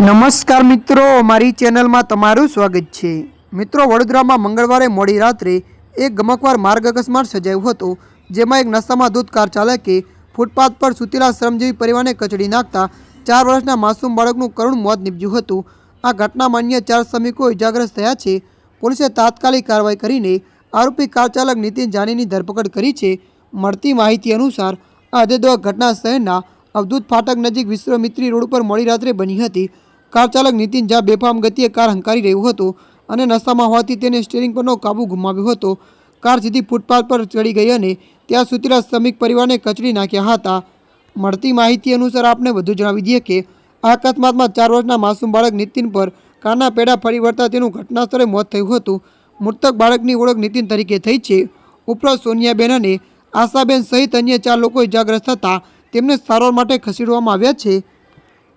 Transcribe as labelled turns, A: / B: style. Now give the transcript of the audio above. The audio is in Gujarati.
A: નમસ્કાર મિત્રો મારી ચેનલમાં તમારું સ્વાગત છે. મિત્રો, વડોદરામાં મંગળવારે મોડી રાત્રે એક ગમકવાર માર્ગ અકસ્માત સર્જાયો હતો, જેમાં એક નશામાં ધૂત કાર ચાલકે ફૂટપાથ પર સૂતેલા શ્રમજીવી પરિવારને કચડી નાખતા ચાર વર્ષના માસૂમ બાળકનું કરુણ મોત નીપજ્યું હતું. આ ઘટનામાં અન્ય ચાર શ્રમિકો ઇજાગ્રસ્ત થયા છે. પોલીસે તાત્કાલિક કાર્યવાહી કરીને આરોપી કાર ચાલક નીતિન જાનીની ધરપકડ કરી છે. મળતી માહિતી અનુસાર, આ હૃદયદ્વાક ઘટના શહેરના અવધૂત ફાટક નજીક વિશ્વમિત્રી રોડ પર મોડી રાત્રે બની હતી. કાર ચાલક નીતિન ઝા બેફામ ગતિએ કાર હંકારી રહ્યું હતું અને નશામાં હોવાથી તેને સ્ટીરિંગ પરનો કાબુ ગુમાવ્યો હતો. કાર સીધી ફૂટપાથ પર ચડી ગઈ અને ત્યાં સુતેલા શ્રમિક પરિવારને કચડી નાખ્યા હતા. મળતી માહિતી અનુસાર આપને વધુ જણાવી દઈએ કે આ અકસ્માતમાં ચાર વર્ષના માસૂમ બાળક નીતિન પર કારના પેડા ફરી વળતા તેનું ઘટનાસ્થળે મોત થયું હતું. મૃતક બાળકની ઓળખ નીતિન તરીકે થઈ છે. ઉપરાંત સોનિયાબેન અને આશાબેન સહિત અન્ય ચાર લોકો ઇજાગ્રસ્ત થતાં તેમને સારવાર માટે ખસેડવામાં આવ્યા છે.